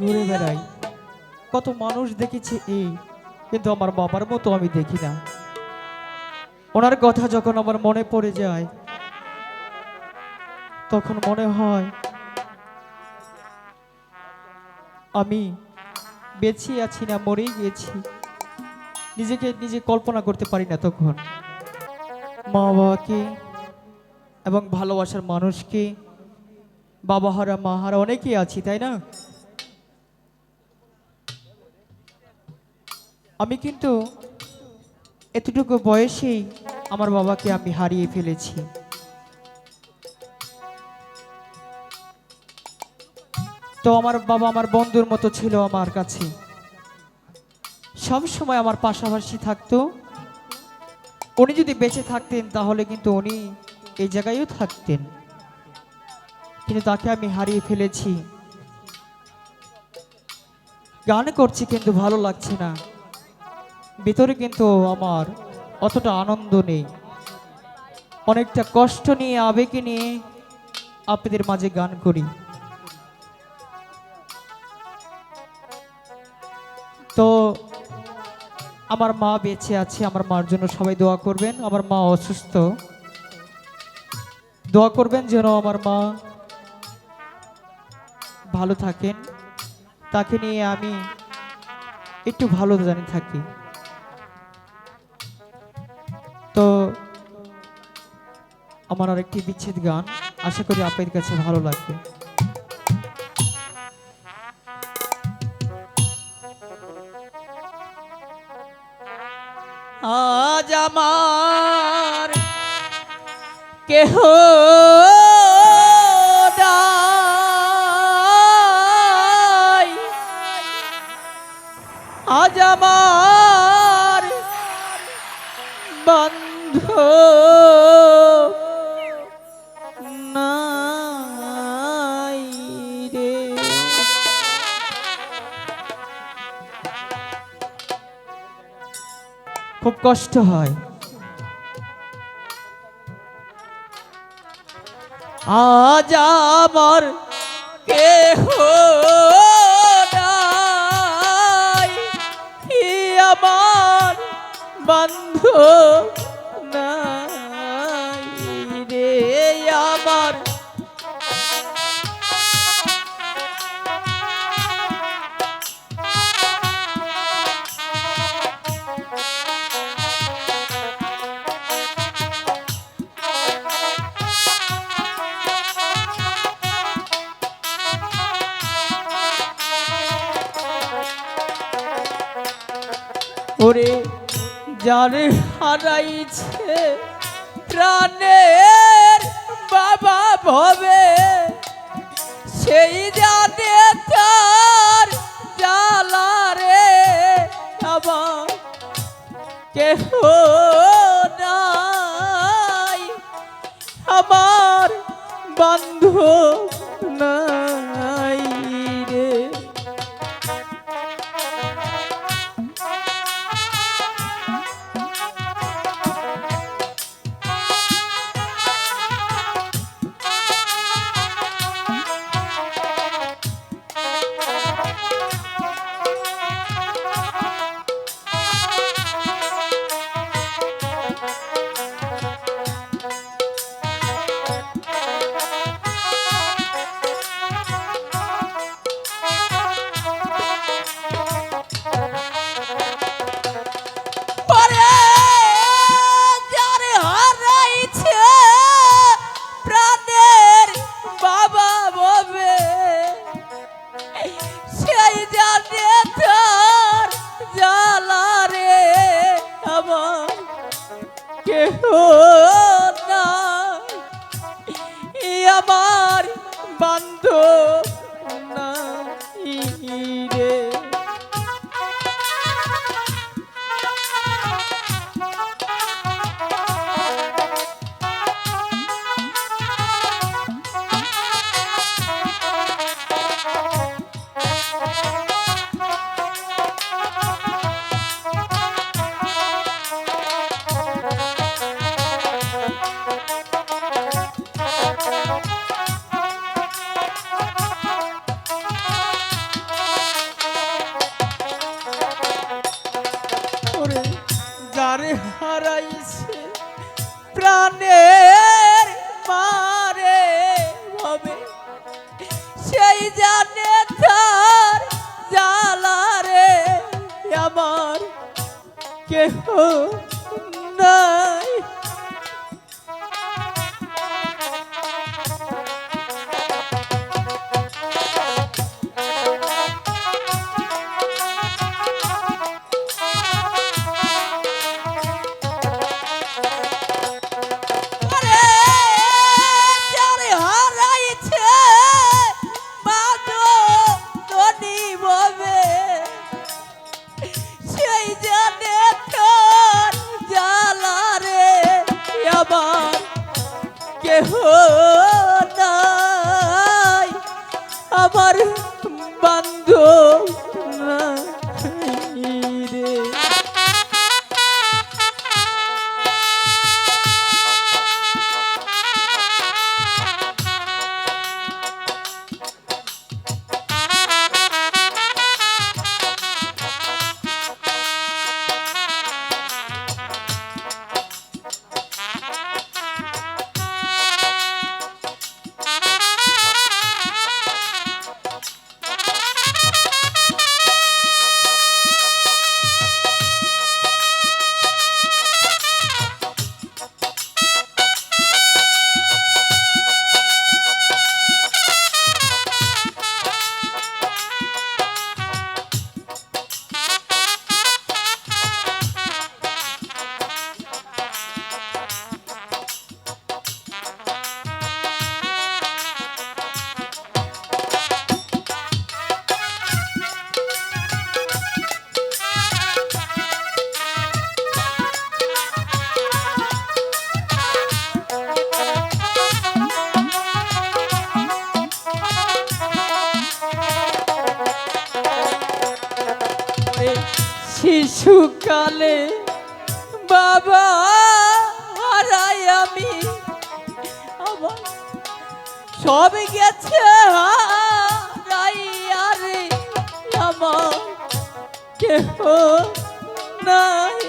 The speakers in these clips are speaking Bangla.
ঘুরে বেড়াই। কত মানুষ দেখেছি এই, কিন্তু আমার বাবার মতো আমি দেখি না। ওনার কথা যখন আমার মনে পড়ে যায়, তখন মনে হয়, আমি বেঁচে আছি না, মরেই গিয়েছি। নিজেকে নিজে কল্পনা করতে পারি না তখন। মা বাবাকে এবং ভালোবাসার মানুষকে বাবা হারা মা হারা অনেকেই আছি, তাই না? আমি কিন্তু এতটুকু বয়সেই আমার বাবাকে আমি হারিয়ে ফেলেছি। তো আমার বাবা আমার বন্ধুর মতো ছিল আমার কাছে। সব সময় আমার পাশাপাশি থাকতো। উনি যদি বেঁচে থাকতেন তাহলে কিন্তু উনি এই জায়গায়ও থাকতেন। কিন্তু তাকে আমি হারিয়ে ফেলেছি। গান করছি কিন্তু ভালো লাগছে না। ভিতরে কিন্তু আমার অতটা আনন্দ নেই। অনেকটা কষ্ট নিয়ে, আবেগে নিয়ে আপনাদের মাঝে গান করি। তো আমার মা বেঁচে আছে, আমার মার জন্য সবাই দোয়া করবেন। আমার মা অসুস্থ। দোয়া করবেন যেন আমার মা ভালো থাকেন। তাকে নিয়ে আমি একটু ভালো জানি থাকি। তো আমার আর একটি বিচ্ছেদ গান। আশা করি আপনার কাছে ভালো লাগবে। আজ আমার কেহ খুব কষ্ট হয়। আজ আমার কেহ আমার বন্ধু। ওরে যারে হারাইছে প্রাণের বাবা ভবে, সেই জানে তার জালারে আমার কেহ নাই আমার বন্ধু আমার বান্ধব। শিশুকালে। বাবা হারাই আমি। আমার সব গেছে আরে। আমার কেহ নাই।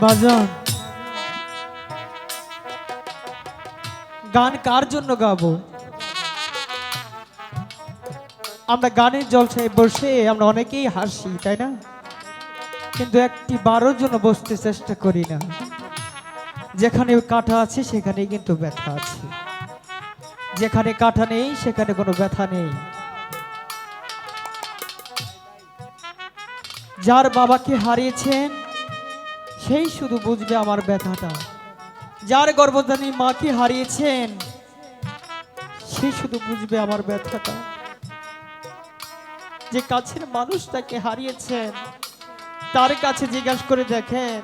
বাজান গান কার জন্য গাবো? আমরা গানের জলসায় বসে আমরা অনেকেই হাসি, তাই না? কিন্তু একটি বারোর জন্য বসতে চেষ্টা করি না। যেখানে কাঁটা আছে সেখানে কিন্তু ব্যথা আছে। যেখানে কাঁটা নেই, সেখানে কোনো ব্যথা নেই। যার বাবাকে হারিয়েছেন সেই শুধু বুঝবে আমার ব্যথাটা। যার গর্ভধানী মাকে হারিয়েছেন, সে শুধু বুঝবে আমার ব্যথাটা। যে কাছের মানুষটাকে হারিয়েছেন, তার কাছে জিজ্ঞাসা করে দেখেন,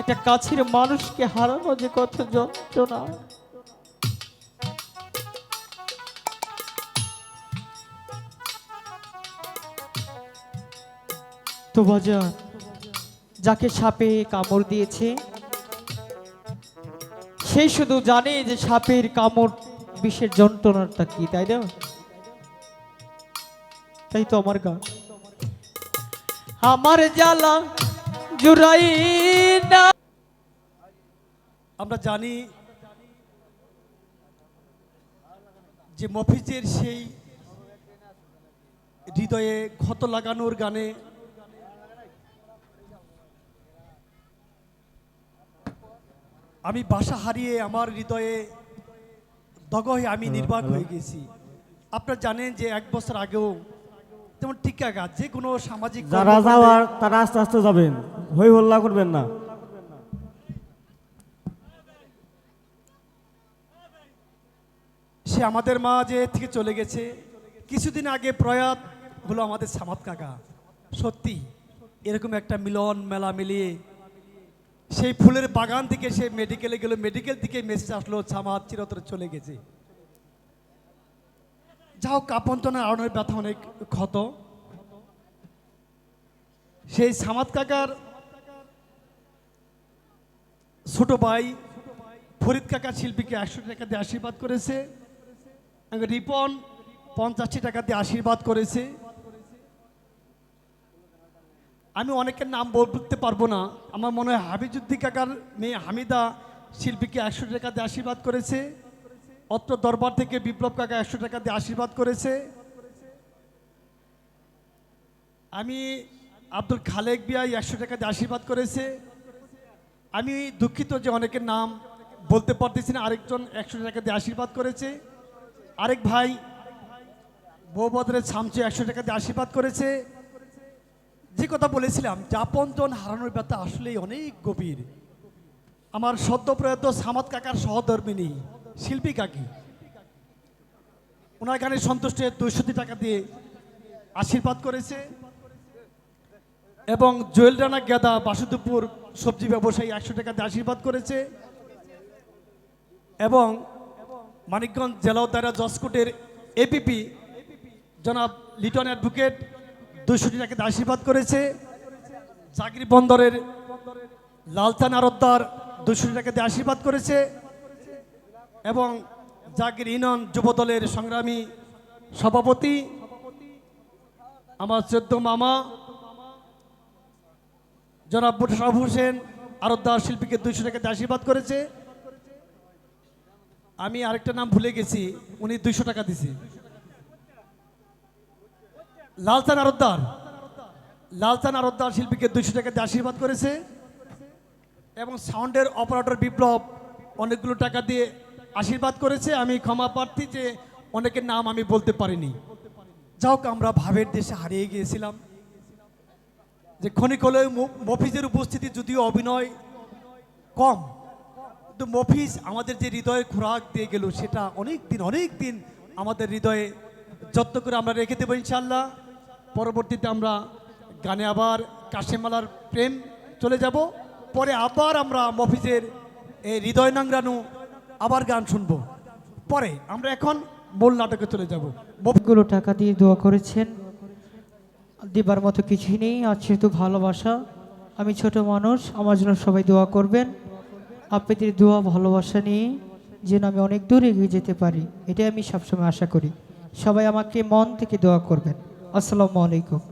একটা কাছের মানুষকে হারানো যে কত যন্ত্রণা। তো বাজার যাকে সাপে কামড় দিয়েছে। সে শুধু জানে যে সাপের কামড় বিষের যন্ত্রণাটা কি, তাই না? তাই তো আমার গান। আমার জ্বালা জুড়াই না। আমরা জানি যে মফিজের সেই হৃদয়ে ক্ষত লাগানোর গানে আমি বাসা হারিয়ে আমার হৃদয়ে দগহে আমি নির্বাক হয়ে গেছি। আপনারা জানেন যে এক বছর আগেও যেমন টিকা গাছ যে কোনো সামাজিক যারা যাওয়ার তারা আস্তে আস্তে যাবেন। হই হল্লা করবেন না। সে আমাদের মাঝে থেকে চলে গেছে। কিছুদিন আগে প্রয়াত হলো আমাদের সামাদ কাকা। সত্যি এরকম একটা মিলন মেলা মিলিয়ে সেই ফুলের বাগান থেকে সে মেডিকেলে গেল মেডিকেল থেকে মেসেজ আসলো ছামাদ চিরতরে চলে গেছে। যাও কাপন্তনের আড়নের ব্যথা অনেক ক্ষত। সেই সামাদ কাকার ছোট ভাই ফরিদ কাকা শিল্পীকে একশো টাকা দিয়ে আশীর্বাদ করেছে। রিপন পঞ্চাশটি টাকা দিয়ে আশীর্বাদ করেছে। আমি অনেকের নাম বলতে পারব না। আমার মনে হয় হাবিজুদ্দিন কাকার মেয়ে হামিদা শিল্পীকে একশো টাকা দিয়ে আশীর্বাদ করেছে। অত্র দরবার থেকে বিপ্লব কাকা একশো টাকা দিয়ে আশীর্বাদ করেছে। আমি আব্দুল খালেক বিয়াই একশো টাকা দিয়ে আশীর্বাদ করেছে। আমি দুঃখিত যে অনেকের নাম বলতে পারতেছি না, আরেকজন একশো টাকা দিয়ে আশীর্বাদ করেছে। আরেক ভাই, বৌবদরের ছামচে একশো টাকা দিয়ে আশীর্বাদ করেছে। কথা বলেছিলাম যাপনজন হারানোর ব্যথা আসলেই অনেক গভীর। আমার সদ্য প্রয়াত সামাদ কাকার সহধর্মিনী, শিল্পী কাকি। ওনার গানে সন্তুষ্ট হয়ে দুইশো টাকা দিয়ে আশীর্বাদ করেছে এবং জুয়েল রানা গেদা বাসুদেবপুর সবজি ব্যবসায়ী একশো টাকা দিয়ে আশীর্বাদ করেছে এবং মানিকগঞ্জ জেলা উদ্যারা জসকোটের এপিপি জনাব লিটন অ্যাডভোকেট দুশো টাকা দিয়ে আশীর্বাদ করেছে। চাকরি বন্দরের লালচান আরদ্দার দুশো টাকা দিয়ে আশীর্বাদ করেছে। এবং জাকির ইনন যুবদলের সংগ্রামী সভাপতি আমার চোদ্দ মামা, জনাব মুশারফ হোসেন আরদ্দার শিল্পীকে দুইশো টাকা দিয়ে আশীর্বাদ করেছে। আমি আরেকটা নাম ভুলে গেছি, উনি দুইশো টাকা দিছে। লালচান আরদ্দার লালচান আরদ্দার শিল্পীকে দুইশো টাকা দিয়ে আশীর্বাদ করেছে এবং সাউন্ডের অপারেটর বিপ্লব অনেকগুলো টাকা দিয়ে আশীর্বাদ করেছে। আমি ক্ষমা প্রার্থী যে অনেকের নাম আমি বলতে পারিনি। যাও আমরা ভাবের দেশে হারিয়ে গিয়েছিলাম। যে ক্ষণিক হলেও মফিজের উপস্থিতি যদিও অভিনয় কম, কিন্তু মফিজ আমাদের যে হৃদয়ের খোরাক দিয়ে গেল, সেটা অনেক দিন অনেক দিন আমাদের হৃদয়ে যত্ন করে আমরা রেখে দেবো ইনশাল্লাহ পরবর্তীতে আমরা গানে আবার কাশেমালার প্রেম চলে যাব। পরে আবার আমরা মফিজের এই হৃদয় নাংরানু আবার গান শুনব। পরে আমরা এখন মূল নাটকে চলে যাব। গুলো টাকা দিয়ে দোয়া করেছেন। দিবার মতো কিছুই নেই আছে তো ভালোবাসা। আমি ছোট মানুষ, আমার জন্য সবাই দোয়া করবেন। আপনাদের দোয়া, ভালোবাসা নিয়ে যেন আমি অনেক দূর এগিয়ে যেতে পারি, এটাই আমি সবসময় আশা করি। সবাই আমাকে মন থেকে দোয়া করবেন। আসসালামু আলাইকুম।